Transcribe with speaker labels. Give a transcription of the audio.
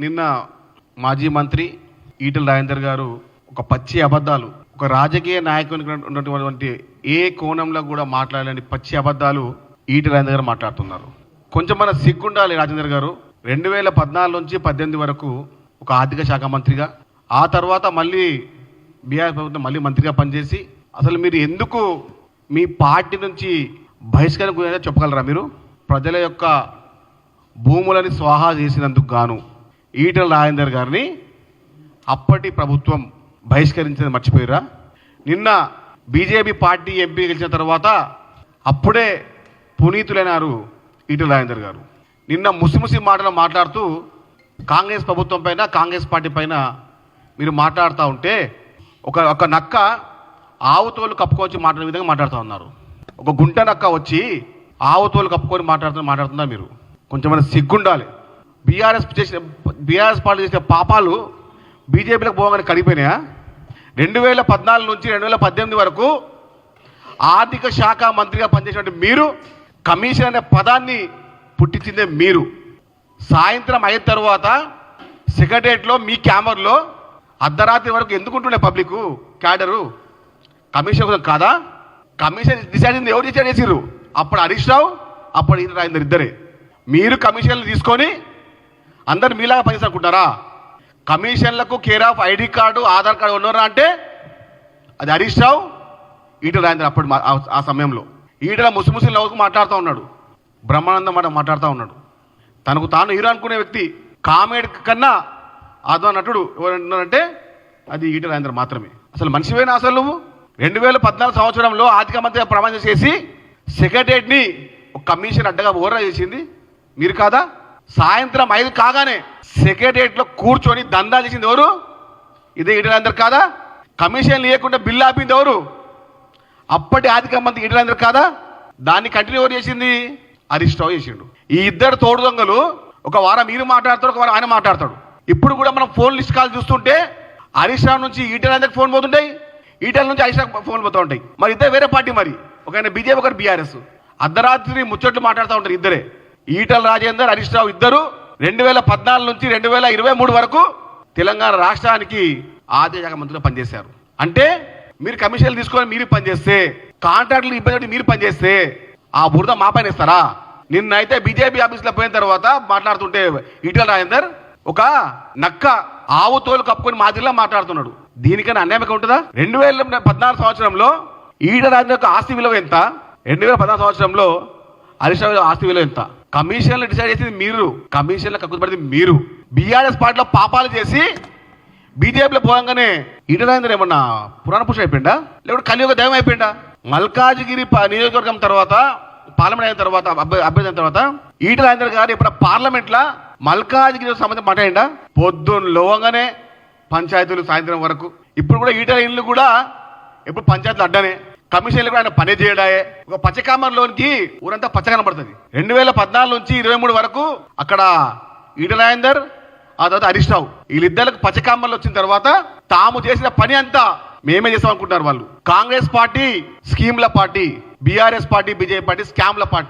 Speaker 1: నిన్న మాజీ మంత్రి ఈటల రాజేందర్ గారు ఒక పచ్చి అబద్ధాలు ఒక రాజకీయ నాయకునికి ఉన్నటువంటి ఏ కోణంలో కూడా మాట్లాడలేని పచ్చి అబద్ధాలు ఈటల రాజేందర్ గారు మాట్లాడుతున్నారు. కొంచెం మన సిగ్గుండాలి రాజేందర్ గారు. రెండు వేల పద్నాలుగు నుంచి పద్దెనిమిది వరకు ఒక ఆర్థిక శాఖ మంత్రిగా ఆ తర్వాత మళ్ళీ బీఆర్ ప్రభుత్వం మళ్ళీ మంత్రిగా పనిచేసి అసలు మీరు ఎందుకు మీ పార్టీ నుంచి బహిష్కరణ గురైనా చెప్పగలరా మీరు? ప్రజల యొక్క భూములని స్వాహా చేసినందుకు గాను. ఈటల రాజేందర్ గారిని అప్పటి ప్రభుత్వం బహిష్కరించేది మర్చిపోయిరా నిన్న బీజేపీ పార్టీ ఎంపీ గెలిచిన తర్వాత అప్పుడే పునీతులైనారు ఈటల రాజేందర్ గారు. నిన్న ముసిముసి మాటలు మాట్లాడుతూ కాంగ్రెస్ ప్రభుత్వం పైన కాంగ్రెస్ పార్టీ పైన మీరు మాట్లాడుతూ ఉంటే ఒక ఒక నక్క ఆవుతోలు కప్పుకోవచ్చు కప్పుకొచ్చి మాట్లాడే విధంగా మాట్లాడుతూ ఉన్నారు. ఒక గుంట నక్క వచ్చి ఆవుతోలు కప్పుకొని మాట్లాడుతున్న మాట్లాడుతుందా మీరు. కొంచెం సిగ్గుండాలి. బీఆర్ఎస్ చేసిన బీఆర్ఎస్ పార్టీ చేసిన పాపాలు బీజేపీలకు పోగానే కడిగిపోయినాయా? రెండు వేల పద్నాలుగు నుంచి రెండు వేల పద్దెనిమిది వరకు ఆర్థిక శాఖ మంత్రిగా పనిచేసినటువంటి మీరు కమిషన్ అనే పదాన్ని పుట్టించిందే మీరు. సాయంత్రం అయిన తర్వాత సెక్రటరియట్లో మీ క్యామర్లో అర్ధరాత్రి వరకు ఎందుకుంటుండే పబ్లిక్ క్యాడరు? కమిషన్ కోసం కాదా? కమిషన్ డిసైడ్ అయింది ఎవరు డిసైడ్ చేసిర్రు? అప్పుడు హరీష్ రావు అప్పుడు ఈయన రాజేందర్ ఇద్దరే. మీరు కమిషన్లు తీసుకొని అందరు మీలాగా పనిచేసుకుంటారా కమిషన్లకు care of ID card Aadhaar card ఉన్నారా అంటే? అది హరీష్ రావు ఈటల రాజేంద్ర అప్పుడు మా- ఆ- సమయంలో. ఈటల ముసిముసి నవ్వుకు మాట్లాడుతూ ఉన్నాడు. బ్రహ్మానందం మాట మాట్లాడుతూ ఉన్నాడు. తనకు తాను హీరో అనుకునే వ్యక్తి కామెడీ కన్నా ఆధ్వా నటుడు ఎవరంటే అది ఈటల రాజేంద్ర మాత్రమే. అసలు మనిషివేనా అసలు నువ్వు? రెండు వేల పద్నాలుగు సంవత్సరంలో ఆర్థిక మంత్రిగా ప్రమాణం చేసి సెక్రటరేట్ని ఒక కమిషన్ అడ్డగా ఓర్రా చేసింది. మీరు కాదా? సాయంత్రం ఐదు కాగానే సెక్రటరియట్లో కూర్చొని దందా చేసింది ఎవరు? ఇదే ఈటల కాదా? కమిషన్ లేకుండా బిల్లు ఆపింది ఎవరు? అప్పటి ఆర్థిక మంత్రి ఈటలందరూ కాదా? దాన్ని కంటిన్యూ ఎవరు చేసింది? హరీష్ రావు చేసిండు. ఈ ఇద్దరు తోడు దొంగలు ఒక వారం మీరు మాట్లాడతాడు ఒక వారం ఆయన మాట్లాడతాడు. ఇప్పుడు కూడా మనం ఫోన్ లిస్ట్ కాల్ చూస్తుంటే హరీష్ రావు నుంచి ఈటలందరికి ఫోన్ పోతుంటాయి ఈటల నుంచి హరీష్ రావు ఫోన్ పోతూ ఉంటాయి. మరి ఇద్దరు వేరే పార్టీ మరి. ఒక ఆయన బీజేపీ ఒకటి బీఆర్ఎస్. అర్ధరాత్రి ముచ్చట్లు మాట్లాడుతూ ఉంటారు ఇద్దరే. ఈటల రాజేందర్ హరీష్ రావు ఇద్దరు రెండు వేల పద్నాలుగు నుంచి రెండు వేల ఇరవై మూడు వరకు తెలంగాణ రాష్ట్రానికి ఆర్థిక శాఖ మంత్రిగా పనిచేశారు. అంటే మీరు కమిషన్లు తీసుకొని మీరు పనిచేస్తే కాంట్రాక్టులు ఇబ్బంది మీరు పనిచేస్తే ఆ బురద మా పైన ఇస్తారా నిన్నైతే బీజేపీ ఆఫీస్లో పోయిన తర్వాత మాట్లాడుతుంటే ఈటల రాజేందర్ ఒక నక్క ఆవు తోలు కప్పుకొని మాదిరిలా మాట్లాడుతున్నాడు. దీనికన్నా అన్యాయంగా ఉంటుందా? రెండు వేల పద్నాలుగు సంవత్సరంలో ఈటల రాజేందర్ యొక్క ఆస్తి విలువ ఎంత? రెండు వేల పద్నాలుగు సంవత్సరంలో హరీష్ రావు ఆస్తి విలువ ఎంత? కమిషన్లు డిసైడ్ చేసేది మీరు. కమిషన్లు కక్కుపడింది మీరు. బీఆర్ఎస్ పార్టీలో పాపాలు చేసి బీజేపీలో పోగానే ఈటరాజేంద్ర ఏమన్నా పురాణ పురుషుడు అయిపోయిందా లేకపోతే కలియుగ దైవం అయిపోయిందా మల్కాజిగిరి ప- నియోజకవర్గం తర్వాత పార్లమెంట్ అయిన తర్వాత అభ్యర్థి అయిన తర్వాత ఈటరాజేంద్ర గారు ఇప్పుడు పార్లమెంట్లో మల్కాజిగిరి సంబంధించి మాట్లాడిందా పొద్దున్న లోగానే పంచాయతీలు సాయంత్రం వరకు. ఇప్పుడు కూడా ఈటల ఇల్లు కూడా ఇప్పుడు పంచాయతీలు అడ్డానే. కమిషన్లు కూడా ఆయన పని చేయడాయే. ఒక పచ్చకామర్లోనికి ఊరంతా పచ్చ కనబడుతుంది. రెండు వేల పద్నాలుగు నుంచి ఇరవై మూడు వరకు అక్కడ ఈటలాయందర్ ఆ తర్వాత హరీష్ రావు. వీళ్ళిద్దరికి పచ్చకామర్లు వచ్చిన తర్వాత తాము చేసిన పని అంతా మేమే చేస్తాం అనుకుంటున్నారు వాళ్ళు. Congress party స్కీమ్ల party BRS party BJP party స్కామ్ల party.